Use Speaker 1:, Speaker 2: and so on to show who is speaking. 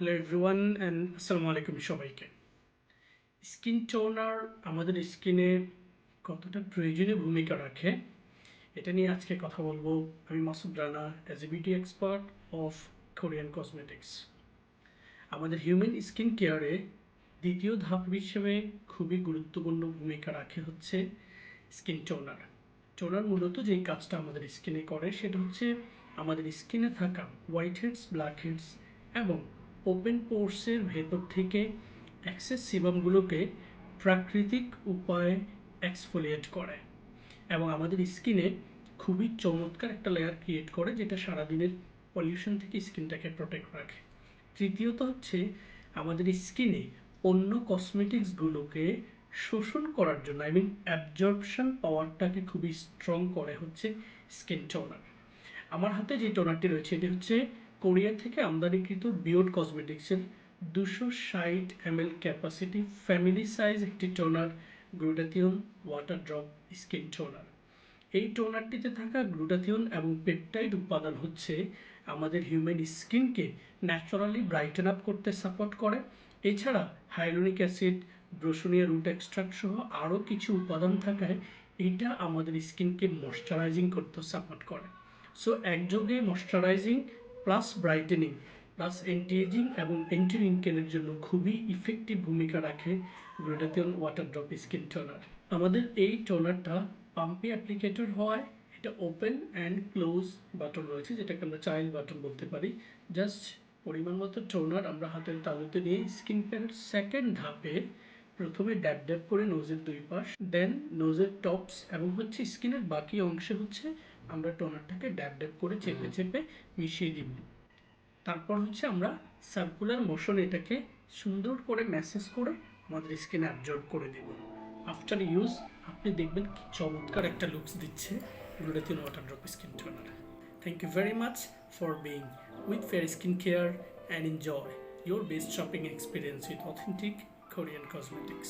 Speaker 1: Hello everyone and আসসালামু আলাইকুম সবাইকে। স্কিন টোনার আমাদের স্কিনে কতটা প্রয়োজনীয় ভূমিকা রাখে, এটা নিয়ে আজকে কথা বলব। আমি Masud Rana as a beauty expert of Korean cosmetics আমাদের হিউম্যান স্কিন কেয়ারে দ্বিতীয় ধাপ হিসেবে খুবই গুরুত্বপূর্ণ ভূমিকা রাখে হচ্ছে স্কিন টোনার টোনার মূলত যেই কাজটা আমাদের স্কিনে করে, সেটা হচ্ছে আমাদের স্কিনে থাকা হোয়াইট হেডস ব্ল্যাক হেডস এবং ওপেন পোর্সের ভেতর থেকে অ্যাক্সেস সিবামগুলোকে প্রাকৃতিক উপায়ে এক্সফোলিয়েট করে এবং আমাদের স্কিনে খুবই চমৎকার একটা লেয়ার ক্রিয়েট করে যেটা সারাদিনের পলিউশন থেকে স্কিনটাকে প্রোটেক্ট রাখে। তৃতীয়ত হচ্ছে আমাদের স্কিনে অন্য কসমেটিক্সগুলোকে শোষণ করার জন্য আই মিন অ্যাবজর্পশন পাওয়ারটাকে খুবই স্ট্রং করে হচ্ছে স্কিন টোনার আমার হাতে যে টোনারটি রয়েছে, এটি হচ্ছে কোরিয়া থেকে আমদানিকৃত বিওড কসমেটিক্সের দুশো ষাট M L capacity family size একটি toner glutathione water drop skin toner. এই টোনারটিতে থাকা গ্লুটাথিয়ন এবং পেপটাইড উপাদান হচ্ছে আমাদের হিউম্যান স্কিনকে ন্যাচারালি ব্রাইটেন আপ করতে সাপোর্ট করে। এছাড়া hyaluronic acid broussonetia root extract সহ আরও কিছু উপাদান থাকায় এটা আমাদের স্কিনকে ময়শ্চারাইজিং করতে সাপোর্ট করে। সো একযোগে moisturizing plus brightening plus anti aging এবং অ্যান্টি রিঙ্কেলের জন্য খুবই ইফেক্টিভ ভূমিকা রাখে glutathione water drop skin toner আমাদের এই টোনারটা পাম্পি অ্যাপ্লিকেটর হওয়ায় এটা ওপেন অ্যান্ড ক্লোজ বাটন রয়েছে, যেটাকে আমরা চাইল্ড বাটন বলতে পারি। জাস্ট পরিমাণ মতো টোনার আমরা হাতের তালুতে নিয়ে স্কিন কেয়ারের সেকেন্ড ধাপে প্রথমে ড্যাব ড্যাব করে নোজের দুই পাশ দেন নোজের টপস এবং হচ্ছে স্কিনের বাকি অংশে হচ্ছে আমরা টোনারটাকে ড্যাব ড্যাব করে চেপে চেপে মিশিয়ে দিব। তারপর হচ্ছে আমরা সার্কুলার মোশন এটাকে সুন্দর করে ম্যাসেজ করে আমাদের স্কিনে অ্যাবজর্ব করে দেব। আফটার ইউজ আপনি দেখবেন কি চমৎকার একটা লুকস দিচ্ছে glutathione water drop skin toner thank you very much for being with fair skin care and enjoy your best shopping experience with authentic Korean cosmetics.